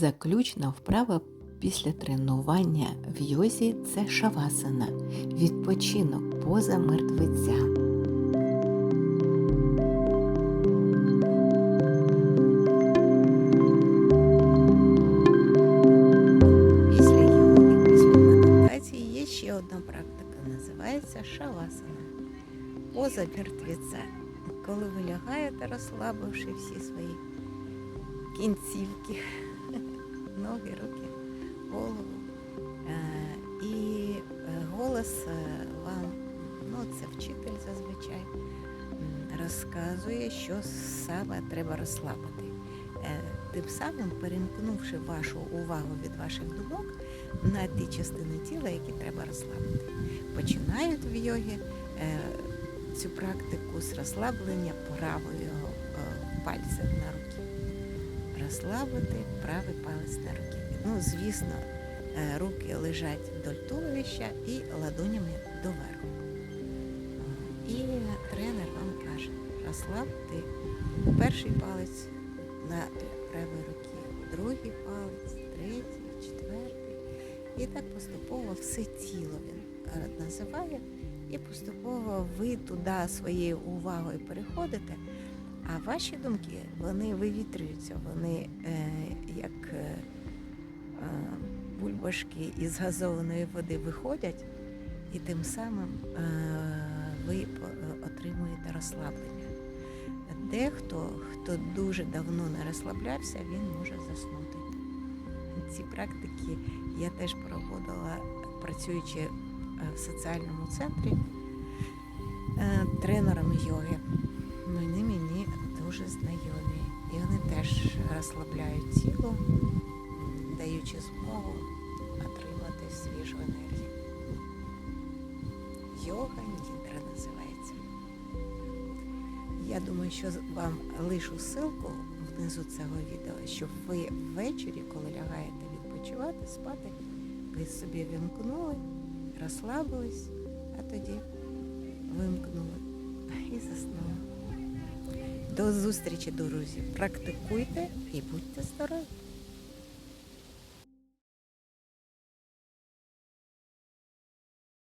Заключна вправа після тренування в йозі це шавасана, відпочинок поза мертвеця. Після йоги, після є ще одна практика, називається шавасана. Поза мертвеця. Коли ви лягаєте, розслабивши всі свої кінцівки, ноги, руки, голову. Е, І е, голос е, вам, ну це вчитель зазвичай, розказує, що саме треба розслабити. Тим самим перемкнувши вашу увагу від ваших думок на ті частини тіла, які треба розслабити. Починають в йогі цю практику з розслаблення правого е, пальця на руки. Розслабити правий палець на руки. Ну, звісно, е, руки лежать вдоль туловища і ладонями доверху. І тренер вам каже, розслабте перший палець на правій руці, другий палець, третій, четвертий. І так поступово все тіло він е, називає, і поступово ви туди своєю увагою переходите, а ваші думки вони вивітрюються, вони е, як е, е, бульбашки із газованої води виходять, і тим самим е, ви отримуєте розслаблення. Дехто, хто дуже давно не розслаблявся, він може заснути. Ці практики я теж проводила, працюючи е, в соціальному центрі е, тренером йоги. Вони мені дуже знайомі. І вони теж розслабляють тіло, даючи змогу отримати свіжу енергію. Йога нідра називається. Я думаю, що вам лишу ссылку внизу цього відео, щоб ви ввечері, коли лягаєте відпочивати, спати, ви собі вимкнули, розслабились, До зустрічі, друзі. Практикуйте і будьте здорові!